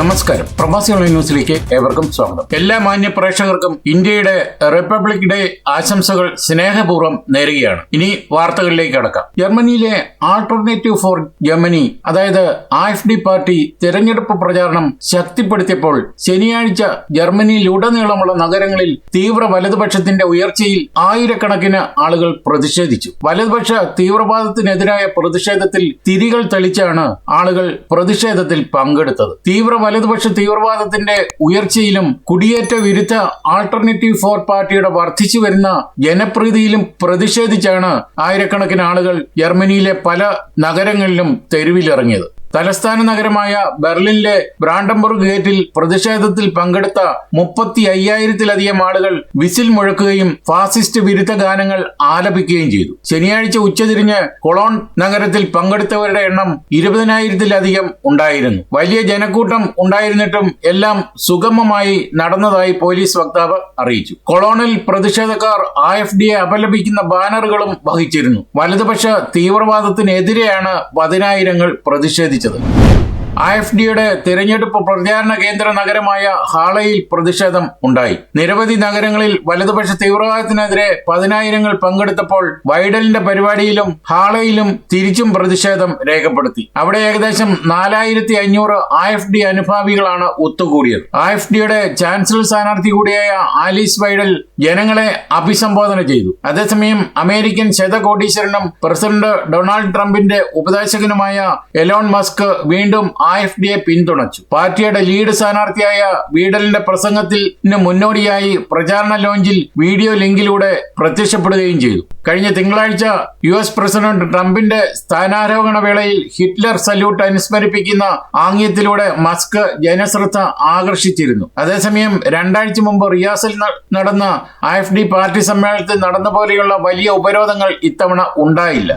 നമസ്കാരം. പ്രവാസി ഓൺലൈൻ ന്യൂസിലേക്ക് ഏവർക്കും സ്വാഗതം. എല്ലാ മാന്യ പ്രേക്ഷകർക്കും ഇന്ത്യയുടെ റിപ്പബ്ലിക് ഡേ ആശംസകൾ സ്നേഹപൂർവം നേരുകയാണ്. ഇനി വാർത്തകളിലേക്ക് കടക്കാം. ജർമ്മനിയിലെ ആൾട്ടർനേറ്റീവ് ഫോർ ജർമ്മനി അതായത് ആഫ് ഡി പാർട്ടി തിരഞ്ഞെടുപ്പ് പ്രചാരണം ശക്തിപ്പെടുത്തിയപ്പോൾ ശനിയാഴ്ച ജർമ്മനിയിലുടനീളമുള്ള നഗരങ്ങളിൽ തീവ്ര വലതുപക്ഷത്തിന്റെ ഉയർച്ചയിൽ ആയിരക്കണക്കിന് ആളുകൾ പ്രതിഷേധിച്ചു. വലതുപക്ഷ തീവ്രവാദത്തിനെതിരായ പ്രതിഷേധത്തിൽ തിരികൾ തെളിച്ചാണ് ആളുകൾ പ്രതിഷേധത്തിൽ പങ്കെടുത്തത്. തീവ്ര വലതുപക്ഷ തീവ്രവാദത്തിന്റെ ഉയർച്ചയിലും കുടിയേറ്റ വിരുദ്ധ ആൾട്ടർനേറ്റീവ് ഫോർ പാർട്ടിയുടെ വർദ്ധിച്ചു വരുന്ന ജനപ്രീതിയിലും പ്രതിഷേധിച്ചാണ് ആയിരക്കണക്കിന് ആളുകൾ ജർമ്മനിയിലെ പല നഗരങ്ങളിലും തെരുവിലിറങ്ങിയത്. തലസ്ഥാന നഗരമായ ബെർലിനിലെ ബ്രാൻഡംബർഗ് ഗേറ്റിൽ പ്രതിഷേധത്തിൽ പങ്കെടുത്ത മുപ്പത്തി അയ്യായിരത്തിലധികം ആളുകൾ വിസിൽ മുഴക്കുകയും ഫാസിസ്റ്റ് വിരുദ്ധ ഗാനങ്ങൾ ആലപിക്കുകയും ചെയ്തു. ശനിയാഴ്ച ഉച്ചതിരിഞ്ഞ് കൊളോൺ നഗരത്തിൽ പങ്കെടുത്തവരുടെ എണ്ണം ഇരുപതിനായിരത്തിലധികം ഉണ്ടായിരുന്നു. വലിയ ജനക്കൂട്ടം ഉണ്ടായിരുന്നിട്ടും എല്ലാം സുഗമമായി നടന്നതായി പോലീസ് വക്താവ് അറിയിച്ചു. കൊളോണിൽ പ്രതിഷേധക്കാർ ആ എഫ് ഡിയെ അപലപിക്കുന്ന ബാനറുകളും വഹിച്ചിരുന്നു. വലതുപക്ഷ തീവ്രവാദത്തിനെതിരെയാണ് പതിനായിരങ്ങൾ പ്രതിഷേധിച്ചത്. തിരിച്ചത് ആ എഫ് ഡിയുടെ തിരഞ്ഞെടുപ്പ് പ്രചാരണ കേന്ദ്ര നഗരമായ ഹാളയിൽ പ്രതിഷേധം ഉണ്ടായി. നിരവധി നഗരങ്ങളിൽ വലതുപക്ഷ തീവ്രവാദത്തിനെതിരെ പതിനായിരങ്ങൾ പങ്കെടുത്തപ്പോൾ വൈഡലിന്റെ പരിപാടിയിലും ഹാളയിലും തിരിച്ചും പ്രതിഷേധം രേഖപ്പെടുത്തി. അവിടെ ഏകദേശം നാലായിരത്തി അഞ്ഞൂറ് ഐ എഫ് ഡി അനുഭാവികളാണ് ഒത്തുകൂടിയത്. ഐ എഫ് ഡിയുടെ ചാൻസലർ സ്ഥാനാർത്ഥി കൂടിയായ ആലീസ് വൈഡൽ ജനങ്ങളെ അഭിസംബോധന ചെയ്തു. അതേസമയം അമേരിക്കൻ ശതകോടീശ്വരനും പ്രസിഡന്റ് ഡൊണാൾഡ് ട്രംപിന്റെ ഉപദേശകനുമായ എലോൺ മസ്ക് വീണ്ടും ആ എഫ് ഡിയെ പിന്തുണച്ചു. പാർട്ടിയുടെ ലീഡ് സ്ഥാനാർത്ഥിയായ വീടലിന്റെ പ്രസംഗത്തിൽ മുന്നോടിയായി പ്രചാരണ ലോഞ്ചിൽ വീഡിയോ ലിങ്കിലൂടെ പ്രത്യക്ഷപ്പെടുകയും ചെയ്തു. കഴിഞ്ഞ തിങ്കളാഴ്ച യു എസ് പ്രസിഡന്റ് ട്രംപിന്റെ സ്ഥാനാരോഹണ വേളയിൽ ഹിറ്റ്ലർ സല്യൂട്ട് അനുസ്മരിപ്പിക്കുന്ന ആംഗ്യത്തിലൂടെ മസ്ക് ജനശ്രദ്ധ ആകർഷിച്ചിരുന്നു. അതേസമയം രണ്ടാഴ്ച മുമ്പ് റിയാസിൽ നടന്ന ഐ എഫ് ഡി പാർട്ടി സമ്മേളനത്തിൽ നടന്ന പോലെയുള്ള വലിയ ഉപരോധങ്ങൾ ഇത്തവണ ഉണ്ടായില്ല.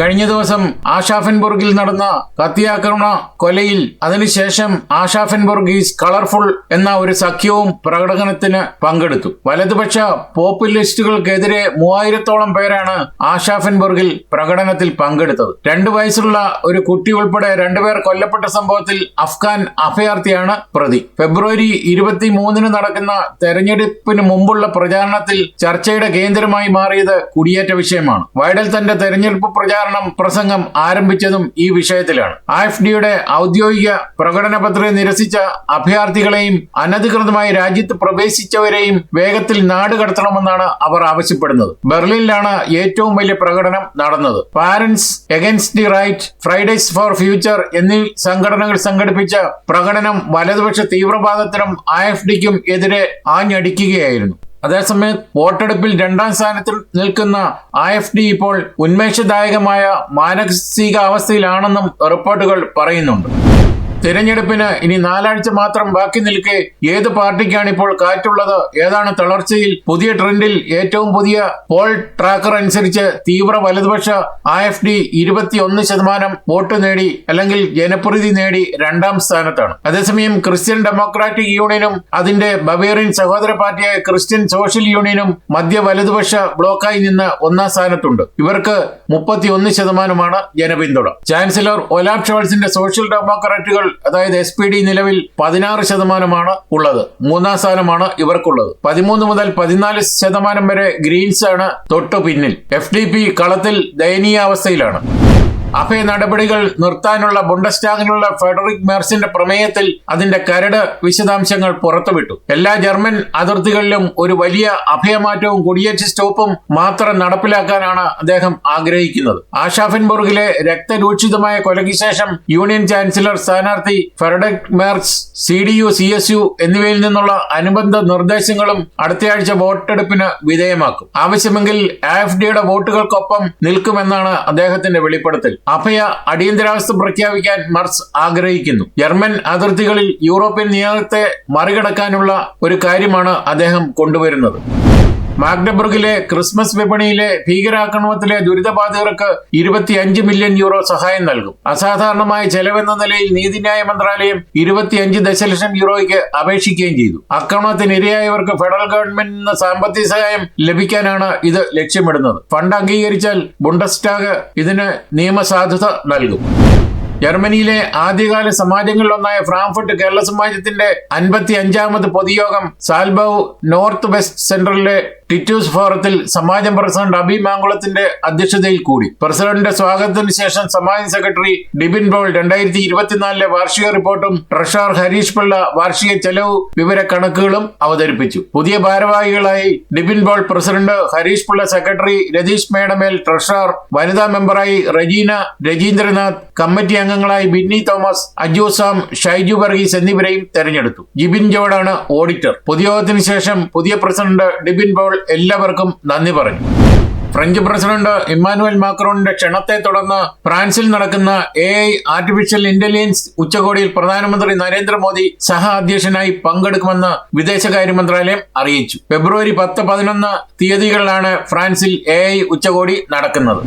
കഴിഞ്ഞ ദിവസം ആഷാഫൻബുർഗിൽ നടന്ന കത്തിയാക്രമണ കൊലയിൽ അതിനുശേഷം ആഷാഫൻബുർഗ് ഈസ് കളർഫുൾ എന്ന ഒരു സഖ്യവും പ്രകടനത്തിന് പങ്കെടുത്തു. വലതുപക്ഷ പോപ്പുലിസ്റ്റുകൾക്കെതിരെ മൂവായിരത്തോളം പേരാണ് ആഷാഫൻബുർഗിൽ പ്രകടനത്തിൽ പങ്കെടുത്തത്. രണ്ടു വയസ്സുള്ള ഒരു കുട്ടി ഉൾപ്പെടെ രണ്ടുപേർ കൊല്ലപ്പെട്ട സംഭവത്തിൽ അഫ്ഗാൻ അഭയാർത്ഥിയാണ് പ്രതി. ഫെബ്രുവരി ഇരുപത്തി മൂന്നിന് നടക്കുന്ന തെരഞ്ഞെടുപ്പിന് മുമ്പുള്ള പ്രചാരണത്തിൽ ചർച്ചയുടെ കേന്ദ്രമായി മാറിയത് കുടിയേറ്റ വിഷയമാണ്. വൈഡൽ തന്റെ തെരഞ്ഞെടുപ്പ് പ്രചാരണം പ്രസംഗം ആരംഭിച്ചതും ഈ വിഷയത്തിലാണ്. ആഫ് ഡിയുടെ ഔദ്യോഗിക പ്രകടന പത്രിക നിരസിച്ച അഭയാർത്ഥികളെയും അനധികൃതമായി രാജ്യത്ത് പ്രവേശിച്ചവരെയും വേഗത്തിൽ നാട് കടത്തണമെന്നാണ് അവർ ആവശ്യപ്പെടുന്നത്. ബെർലിനിലാണ് ഏറ്റവും വലിയ പ്രകടനം നടന്നത്. Parents against the right Fridays for future എന്നീ സംഘടനകൾ സംഘടിപ്പിച്ച പ്രകടനം വലതുപക്ഷ തീവ്രവാദത്തിനും ആഫ് ഡിക്കും എതിരെ ആഞ്ഞടിക്കുകയായിരുന്നു. അതേസമയം വോട്ടെടുപ്പിൽ രണ്ടാം സ്ഥാനത്തിൽ നിൽക്കുന്ന ആ എഫ് ഡി ഇപ്പോൾ ഉന്മേഷദായകമായ മാനസികാവസ്ഥയിലാണെന്നും റിപ്പോർട്ടുകൾ പറയുന്നുണ്ട്. തിരഞ്ഞെടുപ്പിന് ഇനി നാലാഴ്ച മാത്രം ബാക്കി നിൽക്കെ ഏത് പാർട്ടിക്കാണ് ഇപ്പോൾ കാറ്റുള്ളത്? ഏതാണ് തളർച്ചയിൽ പുതിയ ട്രെൻഡിൽ ഏറ്റവും പുതിയ പോൾ ട്രാക്കർ അനുസരിച്ച് തീവ്ര വലതുപക്ഷ ആ എഫ് ഡി ഇരുപത്തിയൊന്ന് ശതമാനം വോട്ട് നേടി അല്ലെങ്കിൽ ജനപ്രീതി നേടി രണ്ടാം സ്ഥാനത്താണ്. അതേസമയം ക്രിസ്ത്യൻ ഡെമോക്രാറ്റിക് യൂണിയനും അതിന്റെ ബവേറിയൻ സഹോദര പാർട്ടിയായ ക്രിസ്ത്യൻ സോഷ്യൽ യൂണിയനും മധ്യ വലതുപക്ഷ ബ്ലോക്കായി നിന്ന് ഒന്നാം സ്ഥാനത്തുണ്ട്. ഇവർക്ക് മുപ്പത്തിയൊന്ന് ശതമാനമാണ് ജനപിന്തുണ. ചാൻസലർ ഒലാബ് ഷോൾസിന്റെ സോഷ്യൽ ഡെമോക്രാറ്റുകൾ അതായത് എസ് പി ഡി നിലവിൽ പതിനാറ് ശതമാനമാണ് ഉള്ളത്. മൂന്നാം സ്ഥാനമാണ് ഇവർക്കുള്ളത്. പതിമൂന്ന് മുതൽ പതിനാല് ശതമാനം വരെ ഗ്രീൻസ് ആണ് തൊട്ടു പിന്നിൽ എഫ് ഡി പി കളത്തിൽ ദയനീയാവസ്ഥയിലാണ്. അഭയ നടപടികൾ നിർത്താനുള്ള ബുണ്ടസ്റ്റാഗിനുള്ള ഫെഡറിക് മെർസിന്റെ പ്രമേയത്തിൽ അതിന്റെ കരട് വിശദാംശങ്ങൾ പുറത്തുവിട്ടു. എല്ലാ ജർമ്മൻ അതിർത്തികളിലും ഒരു വലിയ അഭയമാറ്റവും കുടിയേറ്റ സ്റ്റോപ്പും മാത്രം നടപ്പിലാക്കാനാണ് അദ്ദേഹം ആഗ്രഹിക്കുന്നത്. ആഷാഫിൻബുർഗിലെ രക്തരൂക്ഷിതമായ കൊലയ്ക്ക് ശേഷം യൂണിയൻ ചാൻസലർ സ്ഥാനാർത്ഥി Friedrich Merz C D U C S U എന്നിവയിൽ നിന്നുള്ള അനുബന്ധ നിർദ്ദേശങ്ങളും അടുത്തയാഴ്ച വോട്ടെടുപ്പിന് വിധേയമാക്കും. ആവശ്യമെങ്കിൽ എഫ് ഡിയുടെ വോട്ടുകൾക്കൊപ്പം നിൽക്കുമെന്നാണ് അദ്ദേഹത്തിന്റെ വെളിപ്പെടുത്തൽ. അഭയ അടിയന്തരാവസ്ഥ പ്രഖ്യാപിക്കാൻ മർസ് ആഗ്രഹിക്കുന്നു. ജർമ്മൻ അതിർത്തികളിൽ യൂറോപ്യൻ നിയമത്തെ മറികടക്കാനുള്ള ഒരു കാര്യമാണ് അദ്ദേഹം കൊണ്ടുവരുന്നത്. മാഗ്ഡബർഗിലെ ക്രിസ്മസ് വിപണിയിലെ ഭീകരാക്രമണത്തിലെ ദുരിതബാധിതർക്ക് ഇരുപത്തിയഞ്ച് മില്യൺ യൂറോ സഹായം നൽകും. അസാധാരണമായ ചെലവെന്ന നിലയിൽ നീതിന്യായ മന്ത്രാലയം ഇരുപത്തിയഞ്ച് ദശലക്ഷം യൂറോയ്ക്ക് അപേക്ഷിക്കുകയും ചെയ്തു. ആക്രമണത്തിന് ഇരയായവർക്ക് ഫെഡറൽ ഗവൺമെന്റിൽ നിന്ന് സാമ്പത്തിക സഹായം ലഭിക്കാനാണ് ഇത് ലക്ഷ്യമിടുന്നത്. ഫണ്ട് അംഗീകരിച്ചാൽ ബുണ്ടസ്റ്റാഗ് ഇതിന് നിയമസാധുത നൽകും. ജർമ്മനിയിലെ ആദ്യകാല സമാജങ്ങളിലൊന്നായ ഫ്രാങ്ക്ഫർട്ട് കേരള സമാജത്തിന്റെ അൻപത്തി അഞ്ചാമത് പൊതുയോഗം സാൽബൌ നോർത്ത് വെസ്റ്റ് സെൻട്രലിലെ ടിറ്റൂസ് ഫോറത്തിൽ സമാജം പ്രസിഡന്റ് അബി മാങ്കുളത്തിന്റെ അധ്യക്ഷതയിൽ കൂടി. പ്രസിഡന്റിന്റെ സ്വാഗതത്തിന് ശേഷം സമാജം സെക്രട്ടറി ഡിബിൻ ബോൾ രണ്ടായിരത്തി ഇരുപത്തിനാലിലെ വാർഷിക റിപ്പോർട്ടും ട്രഷറർ ഹരീഷ് പിള്ള വാർഷിക ചെലവ് വിവര കണക്കുകളും അവതരിപ്പിച്ചു. പുതിയ ഭാരവാഹികളായി Dibin ball president Harish Pillai secretary Ratheesh Medamel treasurer വനിതാ മെമ്പറായി റജീന രജീന്ദ്രനാഥ് കമ്മിറ്റി അംഗങ്ങളായി ബിന്നി തോമസ് അജു സാം ഷൈജു വർഗീസ് എന്നിവരെയും തെരഞ്ഞെടുത്തു. ജിബിൻ ജോർഡാണ് ഓഡിറ്റർ. പൊതുയോഗത്തിന് ശേഷം പുതിയ പ്രസിഡന്റ് ഡിബിൻ ബോൾ എല്ലാവർക്കും നന്ദി പറഞ്ഞു ഫ്രഞ്ച് പ്രസിഡന്റ് ഇമ്മാനുവൽ മാക്രോണിന്റെ ക്ഷണത്തെ തുടർന്ന് ഫ്രാൻസിൽ നടക്കുന്ന എ ഐ ആർട്ടിഫിഷ്യൽ ഇന്റലിജൻസ് ഉച്ചകോടിയിൽ പ്രധാനമന്ത്രി നരേന്ദ്രമോദി സഹ അധ്യക്ഷനായി പങ്കെടുക്കുമെന്ന് വിദേശകാര്യ മന്ത്രാലയം അറിയിച്ചു. ഫെബ്രുവരി പത്ത് പതിനൊന്ന് തീയതികളിലാണ് ഫ്രാൻസിൽ എ ഉച്ചകോടി നടക്കുന്നത്.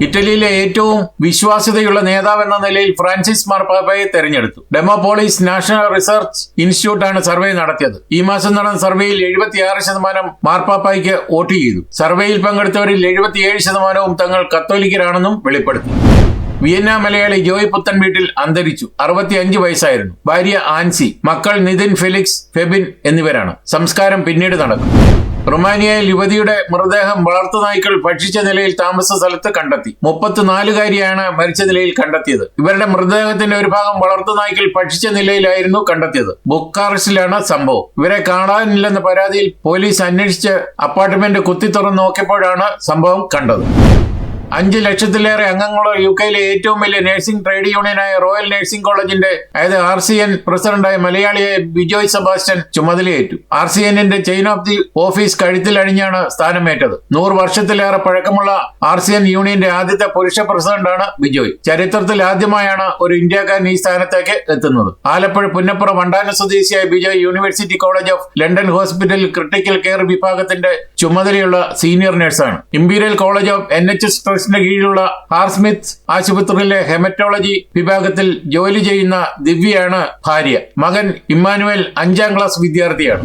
ഇറ്റലിയിലെ ഏറ്റവും വിശ്വാസ്യതയുള്ള നേതാവ് എന്ന നിലയിൽ ഫ്രാൻസിസ് മാർപ്പാപ്പയെ തെരഞ്ഞെടുത്തു. ഡെമോപോളിസ് നാഷണൽ റിസർച്ച് ഇൻസ്റ്റിറ്റ്യൂട്ട് ആണ് സർവേ നടത്തിയത്. ഈ മാസം നടന്ന സർവേയിൽ എഴുപത്തിയാറ് ശതമാനം മാർപ്പാപ്പയ്ക്ക് വോട്ട് ചെയ്തു. സർവേയിൽ പങ്കെടുത്തവരിൽ എഴുപത്തിയേഴ് ശതമാനവും തങ്ങൾ കത്തോലിക്കരാണെന്നും വെളിപ്പെടുത്തി. വിയന്ന മലയാളി ജോയ് പുത്തൻ വീട്ടിൽ അന്തരിച്ചു. അറുപത്തിയഞ്ച് വയസ്സായിരുന്നു. ഭാര്യ ആൻസി മക്കൾ നിതിൻ ഫെലിക്സ് ഫെബിൻ എന്നിവരാണ്. സംസ്കാരം പിന്നീട് നടക്കും. റുമാനിയയിൽ യുവതിയുടെ മൃതദേഹം വളർത്തു നായ്ക്കൾ ഭക്ഷിച്ച നിലയിൽ താമസ സ്ഥലത്ത് കണ്ടെത്തി. മുപ്പത്തിനാലുകാരിയാണ് മരിച്ച നിലയിൽ കണ്ടെത്തിയത്. ഇവരുടെ മൃതദേഹത്തിന്റെ ഒരു ഭാഗം വളർത്തു നായ്ക്കൾ ഭക്ഷിച്ച നിലയിലായിരുന്നു കണ്ടെത്തിയത്. ബുക്കാറസ്റ്റിലാണ് സംഭവം. ഇവരെ കാണാനില്ലെന്ന പരാതിയിൽ പോലീസ് അന്വേഷിച്ച് അപ്പാർട്ട്മെന്റ് കുത്തി തുറന്ന് നോക്കിയപ്പോഴാണ് സംഭവം കണ്ടത്. അഞ്ച് ലക്ഷത്തിലേറെ അംഗങ്ങളുള്ള യു കെയിലെ ഏറ്റവും വലിയ നഴ്സിംഗ് ട്രേഡ് യൂണിയനായ റോയൽ നഴ്സിംഗ് കോളേജിന്റെ അതായത് ആർ സി എൻ പ്രസിഡന്റായ മലയാളിയായ ബിജോയ് സെബാസ്റ്റ്യൻ ചുമതലയേറ്റു. ആർ സി എന്നിന്റെ ചെയിൻ ഓഫ് ദി ഓഫീസ് കഴുത്തിലഴിഞ്ഞാണ് സ്ഥാനമേറ്റത്. നൂറ് വർഷത്തിലേറെ പഴക്കമുള്ള ആർ സി എൻ യൂണിയന്റെ ആദ്യത്തെ പുരുഷ പ്രസിഡന്റാണ് ബിജോയ്. ചരിത്രത്തിൽ ആദ്യമായാണ് ഒരു ഇന്ത്യക്കാരൻ ഈ സ്ഥാനത്തേക്ക് എത്തുന്നത്. ആലപ്പുഴ പുന്നപ്പുറ വണ്ടാന സ്വദേശിയായ Bijoy university college of London ഹോസ്പിറ്റലിൽ ക്രിട്ടിക്കൽ കെയർ വിഭാഗത്തിന്റെ ചുമതലയുള്ള senior നഴ്സാണ്. Imperial college of N H S ട്രസ്റ്റിന്റെ കീഴിലുള്ള ഹാർസ്മിത്ത് ആശുപത്രിയിലെ ഹെമറ്റോളജി വിഭാഗത്തിൽ ജോലി ചെയ്യുന്ന ദിവ്യയാണ് ഭാര്യ. മകൻ ഇമ്മാനുവൽ അഞ്ചാം ക്ലാസ് വിദ്യാർത്ഥിയാണ്.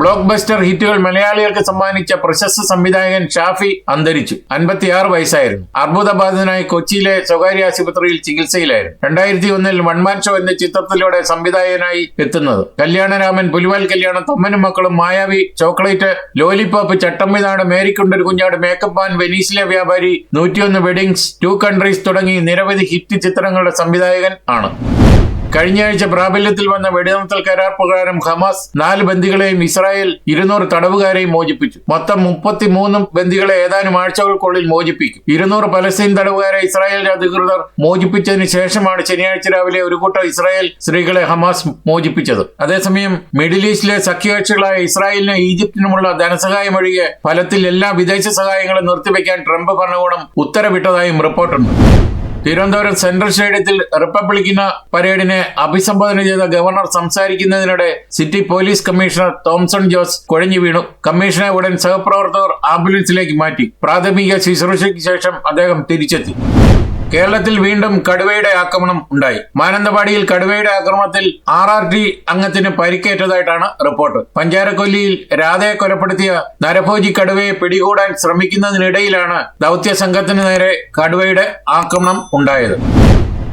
ബ്ലോക്ക് ബസ്റ്റർ ഹിറ്റുകൾ മലയാളികൾക്ക് സമ്മാനിച്ച പ്രശസ്ത സംവിധായകൻ ഷാഫി അന്തരിച്ചു. അൻപത്തിയാറ് വയസ്സായിരുന്നു. അർബുദബാധിതനായി കൊച്ചിയിലെ സ്വകാര്യ ആശുപത്രിയിൽ ചികിത്സയിലായിരുന്നു. രണ്ടായിരത്തി ഒന്നിൽ വൺമാൻ ഷോ എന്ന ചിത്രത്തിലൂടെ സംവിധായകനായി എത്തുന്നത്. കല്യാണരാമൻ പുലിവാൽ കല്യാണം തൊമ്മനും മക്കളും മായാവി ചോക്ലേറ്റ് ലോലിപോപ്പ് ചട്ടമ്പിനാട് മേരിക്കുണ്ടൊരു കുഞ്ഞാട് മേക്കപ്പ് മാൻ വെനീസിലെ വ്യാപാരി നൂറ്റിയൊന്ന് വെഡിങ്സ് ടു കൺട്രീസ് തുടങ്ങി നിരവധി ഹിറ്റ് ചിത്രങ്ങളുടെ സംവിധായകൻ ആണ്. കഴിഞ്ഞ ആഴ്ച പ്രാബല്യത്തിൽ വന്ന വെടിനിർത്തൽ കരാർ പ്രകാരം ഹമാസ് നാല് ബന്ദികളെയും ഇസ്രായേൽ ഇരുന്നൂറ് തടവുകാരെയും മോചിപ്പിച്ചു. മൊത്തം മുപ്പത്തിമൂന്നും ബന്ദികളെ ഏതാനും ആഴ്ചകൾക്കുള്ളിൽ മോചിപ്പിക്കും. ഇരുന്നൂറ് പലസ്തീൻ തടവുകാരെ ഇസ്രായേൽ അധികൃതർ മോചിപ്പിച്ചതിന് ശേഷമാണ് ശനിയാഴ്ച രാവിലെ ഒരു കൂട്ടം ഇസ്രായേൽ സ്ത്രീകളെ ഹമാസ് മോചിപ്പിച്ചത്. അതേസമയം മിഡിൽ ഈസ്റ്റിലെ സഖ്യകക്ഷികളായ ഇസ്രായേലിനും ഈജിപ്തിനുമുള്ള ധനസഹായം ഒഴികെ ഫലത്തിൽ എല്ലാ വിദേശ സഹായങ്ങളും നിർത്തിവെക്കാൻ ട്രംപ് ഭരണകൂടം ഉത്തരവിട്ടതായും റിപ്പോർട്ടുണ്ട്. തിരുവനന്തപുരം സെൻട്രൽ സ്റ്റേഡിയത്തിൽ റിപ്പബ്ലിക്കിന് പരേഡിനെ അഭിസംബോധന ചെയ്ത governor സംസാരിക്കുന്നതിനിടെ city police commissioner Thomson Jose കുഴഞ്ഞു വീണു. കമ്മീഷനെ ഉടൻ സഹപ്രവർത്തകർ ആംബുലൻസിലേക്ക് മാറ്റി. പ്രാഥമിക ശുശ്രൂഷയ്ക്ക് ശേഷം അദ്ദേഹം തിരിച്ചെത്തി. കേരളത്തിൽ വീണ്ടും കടുവയുടെ ആക്രമണം ഉണ്ടായി. മാനന്തവാടിയിൽ കടുവയുടെ ആക്രമണത്തിൽ ആർ ആർ ടി അംഗത്തിന് പരിക്കേറ്റതായിട്ടാണ് റിപ്പോർട്ട്. പഞ്ചാരക്കൊല്ലിയിൽ രാധയെ കൊലപ്പെടുത്തിയ നരഭോജി കടുവയെ പിടികൂടാൻ ശ്രമിക്കുന്നതിനിടയിലാണ് ദൗത്യ സംഘത്തിന് നേരെ കടുവയുടെ ആക്രമണം ഉണ്ടായത്.